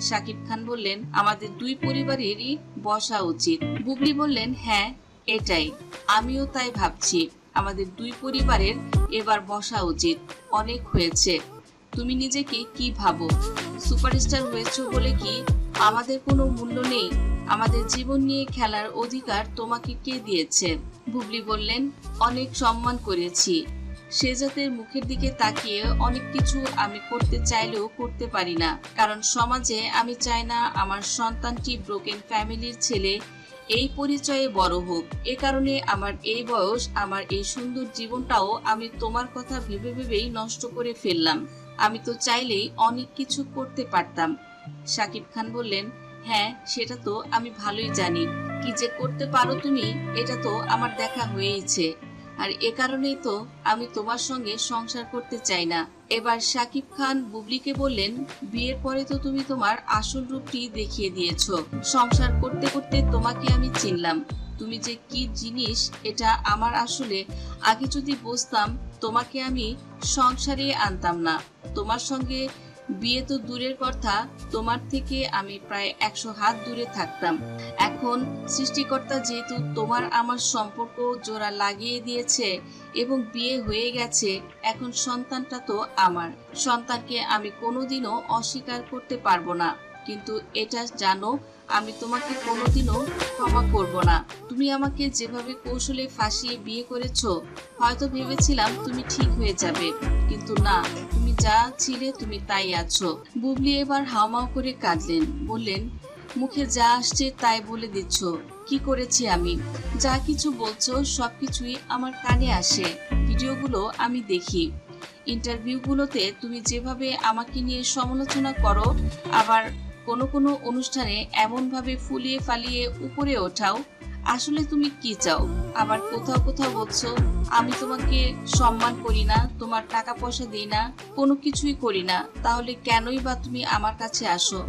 শাকিব খান বললেন, আমাদের দুই পরিবারেরই বসা উচিত। বুবলি বললেন হ্যাঁ এটাই। আমিও তাই ভাবছি। আমাদের দুই পরিবারের এবার বসা উচিত। অনেক হয়েছে। তুমি নিজেকে কি ভাবো? সুপারস্টার হয়েছো বলে কি আমাদের কোনো মূল্য নেই? আমাদের জীবন নিয়ে খেলার অধিকার তোমাকে কে দিয়েছে? বুবলি বললেন, অনেক সম্মান করেছি। সে জাতের মুখের দিকে তাকিয়ে অনেক কিছু আমি করতে চাইলেও করতে পারি না। কারণ সমাজে আমি চাই না আমার সন্তানটি ব্রোকেন ফ্যামিলির ছেলে এই পরিচয়ে বড় হোক। এ কারণে আমার এই বয়স, আমার এই সুন্দর জীবনটাও আমি তোমার কথা ভেবে ভেবেই নষ্ট করে ফেললাম। আমি তো চাইলেই অনেক কিছু করতে পারতাম। সাকিব খান বললেন হ্যাঁ সেটা তো আমি ভালোই জানি। কি যে করতে পারো তুমি, এটা তো আমার দেখা হয়েইছে। আর এ কারণেই তো আমি তোমার সঙ্গে সংসার করতে চাই না। এবার সাকিব খান বুবলিকে বললেন, বিয়ের পরে তো তুমি তোমার আসল রূপটি দেখিয়ে দিয়েছ। সংসার করতে করতে তোমাকে আমি চিনলাম। তুমি যে কি জিনিস এটা আমার আসলে আগে যদি বুঝতাম, তোমাকে আমি সংসারে আনতাম না। তোমার সঙ্গে বিয়ে তো দূরের কথা, তোমার থেকে আমি প্রায় একশো হাত দূরে থাকতাম। এখন সৃষ্টিকর্তা যেহেতু তোমার আমার সম্পর্ক জোড়া লাগিয়ে দিয়েছে এবং বিয়ে হয়ে গেছে, এখন সন্তানটা তো আমার। সন্তানকে আমি কোনোদিনও অস্বীকার করতে পারব না। কিন্তু এটা জানো, আমি তোমাকে কোনোদিনও ক্ষমা করব না। তুমি আমাকে যেভাবে কৌশলে ফাঁসিয়ে বিয়ে করেছ, হয়তো ভেবেছিলাম তুমি ঠিক হয়ে যাবে। কিন্তু না, তুমি যা ছিলে তুমি তাই আছো। বুবলি এবার হাওমাও করে কাঁদলেন। বললেন, মুখে যা আসছে তাই বলে দিচ্ছ। কি করেছি আমি? যা কিছু বলছো সবকিছুই আমার কানে আসে। ভিডিওগুলো আমি দেখি। ইন্টারভিউগুলোতে তুমি যেভাবে আমাকে নিয়ে সমালোচনা করো, আবার কোনো কোনো অনুষ্ঠানে এমনভাবে ফুলিয়ে ফালিয়ে উপরে ওঠাও আসলে তুমি কি চাও? আবার কোথাও কোথাও বলছো, আমি তোমাকে সম্মান করি না, তোমার টাকা পয়সা দিই না, কোনো কিছুই করি না, তাহলে কেনই বা তুমি আমার কাছে আসো?